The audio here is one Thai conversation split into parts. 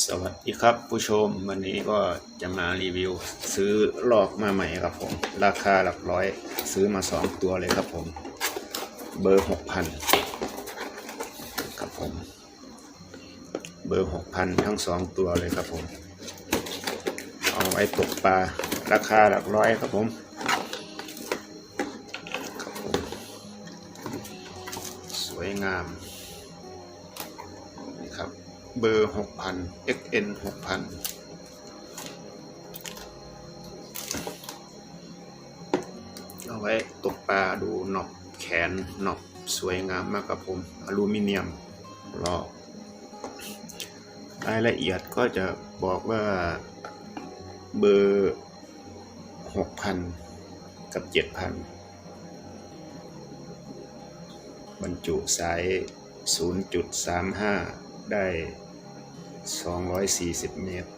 สวัสดีครับผู้ชมวันนี้ก็จะมารีวิว ซื้อลอกมาใหม่ครับผม ราคาหลักร้อย ซื้อมาสองตัวเลยครับผม เบอร์หกพันครับผม เบอร์หกพันทั้งสองตัวเลยครับผม เอาไว้ตกปลาราคาหลักร้อยครับผมครับผม สวยงาม เบอร์หกพัน XN หกพันเอาไว้ตกปลาดูหนอกแขนหนอกสวยงามมากครับผมอลูมิเนียมรอบรายละเอียดก็จะบอกว่าเบอร์หกพันกับเจ็ดพันบรรจุสาย 0.35 ได้ 240 เมตร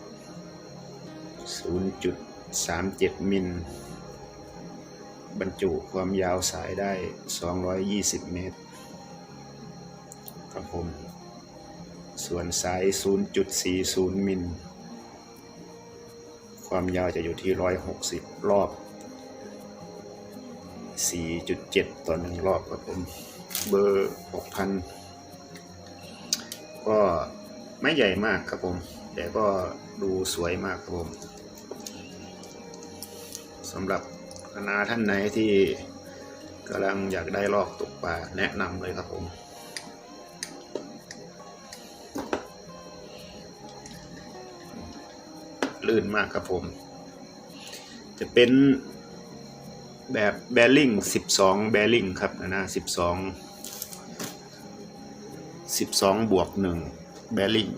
0.37 มิล บรรจุความยาวสายได้ 220 เมตร ครับผม ส่วนสาย 0.40 มิล ความยาวจะอยู่ที่ 160 รอบ 4.7 ต่อหนึ่งรอบครับผม เบอร์ 6,000 ก็ไม่ใหญ่มากครับผม แต่ก็ดูสวยมากครับผมสำหรับคณะท่านไหนที่กำลังอยากได้ลอกตกปลาแนะนำเลยครับผม ลื่นมากครับผม จะเป็นแบบแบริ่ง12 แบริ่งครับนะนะ12 12 บวก1แบริ่ง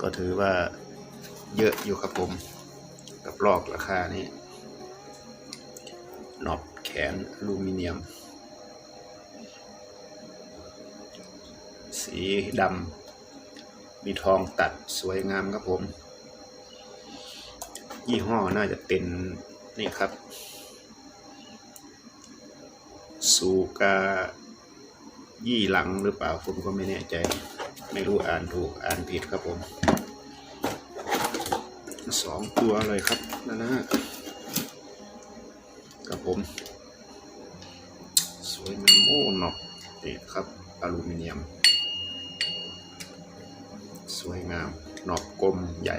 ก็ถือว่าเยอะอยู่ครับผม กับลอกราคานี้นอบแขนอลูมิเนียม สีดำมีทองตัดสวยงามครับผม ยี่ห้อน่าจะเป็นนี่ครับ สูกา ยี่หลังหรือเปล่าผมก็ไม่แน่ใจ ไม่รู้อ่านถูกอ่านผิดครับผมสองตัวเลยครับนั่นนะกับผม สวยงามโอ้หนอกนี่ครับอลูมิเนียม สวยงามหนอกกลมใหญ่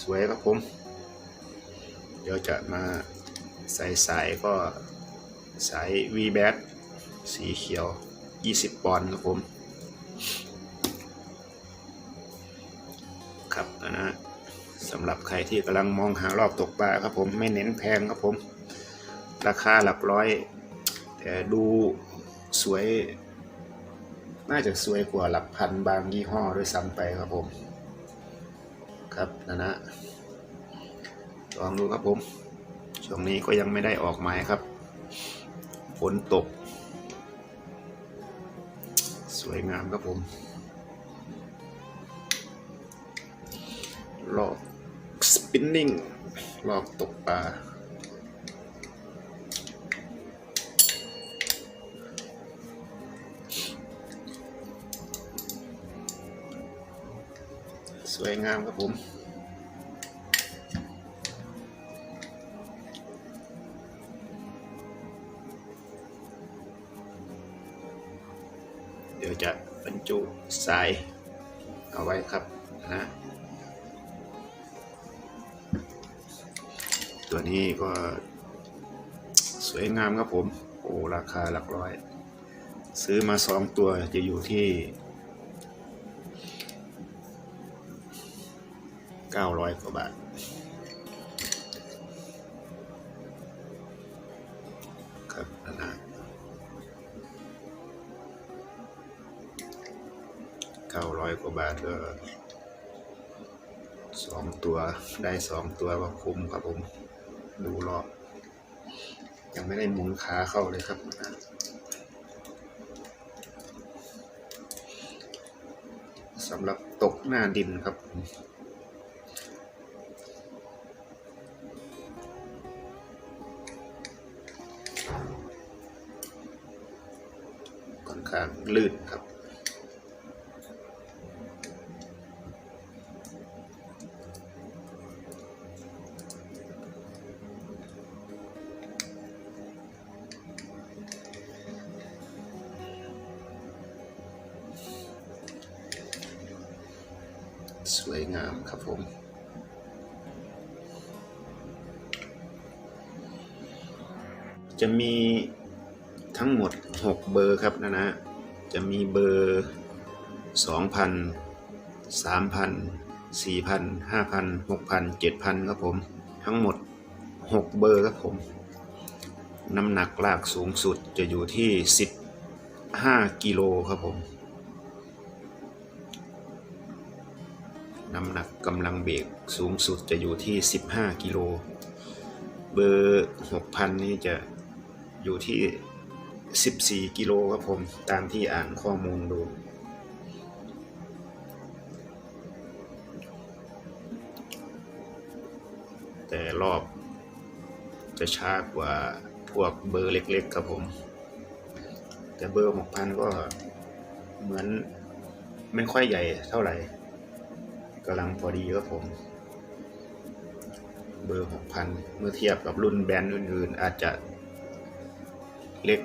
สวยครับผม เดี๋ยวจะมาใส่สายก็ สาย v b a t สีเขียว 20 ปอนด์ครับผมครับนะนะสำหรับใครที่กำลังมองหารอบตกปลาครับผมไม่เน้นแพงครับผม ราคาหลักร้อย แต่ดูสวย น่าจะสวยกว่าหลักพันบางยี่ห้อด้วยซ้ำไปครับผม ครับนะนะลองดูครับผม ช่วงนี้ก็ยังไม่ได้ออกหมายครับ นตก สวยงามครับผมลอกสปินนิ่งลอกตกปลาสวยงามครับผม เดี๋ยวจะบรรจุสายเอาไว้ครับนะตัวนี้ก็สวยงามครับผม โอ้ราคาหลักร้อย ซื้อมาสองตัวจะอยู่ที่900กว่าบาท เก้าร้อยกว่าบาทก็สองตัวได้สองตัวก็คุ้มครับผม ดูรอบยังไม่ได้หมุนขาเข้าเลยครับสำหรับตกหน้าดินครับค่อนข้างลื่นครับ สวยงามครับผมจะมีทั้งหมด 6 เบอร์ครับนะนะ จะมีเบอร์ 2,000 3,000 4,000 5,000 6,000 7,000 ครับผม ทั้งหมด 6 เบอร์ครับผม น้ำหนักลากสูงสุดจะอยู่ที่ 15 กิโลครับผม น้ำหนักกำลังเบรกสูงสุดจะอยู่ที่ 15 กิโล เบอร์ 6,000 นี่จะอยู่ที่ 14 กิโลครับผมตามที่อ่านข้อมูลดู แต่รอบจะช้ากว่าพวกเบอร์เล็กๆครับผม แต่เบอร์ 6,000 ก็เหมือนไม่ค่อยใหญ่เท่าไหร่ กำลังพอดีครับผม เบอร์6,000เมื่อเทียบกับรุ่นแบรนด์อื่นๆ อาจจะเล็ก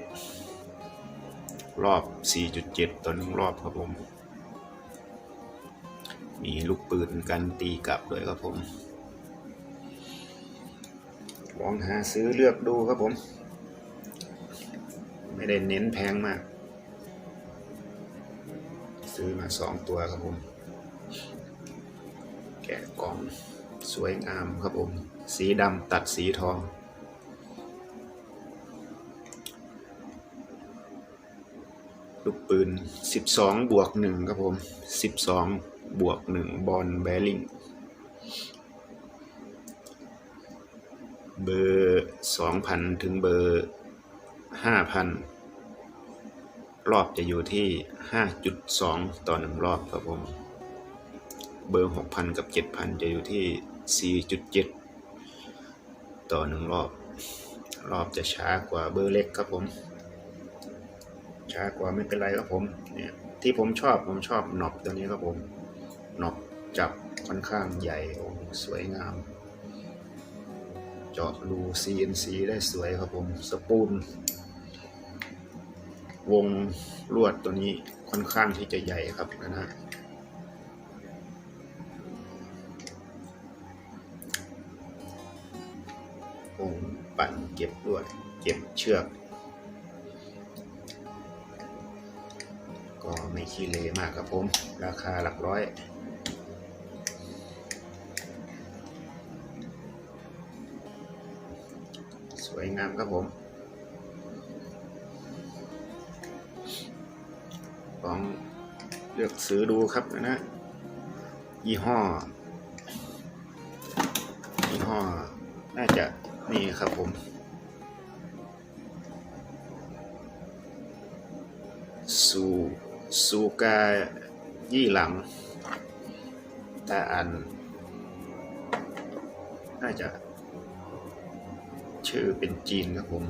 รอบ 4.7 ต่อหนึ่งรอบครับผม มีลูกปืนกันตีกลับด้วยครับผม ลองหาซื้อเลือกดูครับผม ไม่ได้เน้นแพงมาก ซื้อมาสองตัวครับผม สวยงามครับผม สีดำตัดสีทอง ลูกปืน 12 บวก 1 ครับผม 12 บวก 1 บอลแบริ่งเบอร์ 2,000 ถึงเบอร์ 5,000 รอบจะอยู่ที่ 5.2 ต่อ 1 รอบครับผม เบอร์ 6,000 กับ 7,000 จะอยู่ที่ 4.7 ต่อ1รอบ รอบจะช้ากว่าเบอร์เล็กครับผม ช้ากว่าไม่เป็นไรครับผมเนี่ยที่ผมชอบผมชอบหนอบตัวนี้ครับผมหนอบจับค่อนข้างใหญ่โอ้สวยงาม เจาะรู CNC ได้สวยครับผม สปูลวงลวดตัวนี้ค่อนข้างที่จะใหญ่ครับนะฮะ ปั่นเก็บลวดเก็บเชือก ก็ไม่ขี้เลมากครับผม ราคาหลักร้อยสวยงามครับผมลองเลือกซื้อดูครับนะ ยี่ห้อ ยี่ห้อ น่าจะ นี่ครับผมซูซูกายี่หลังถ้าอ่านน่าจะ ชื่อเป็นจีนครับผม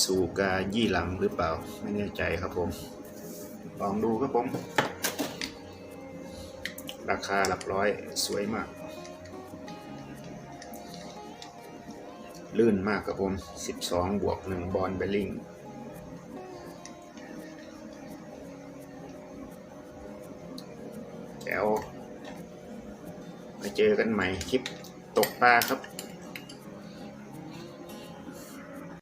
ซูกายี่หลังหรือเปล่า ไม่แน่ใจครับผม ลองดูครับผม ราคาหลักร้อยสวยมาก ลื่นมากครับผม 12 บวก 1 บอลเบลลิงแล้วมาเจอกันใหม่คลิปตกปลาครับ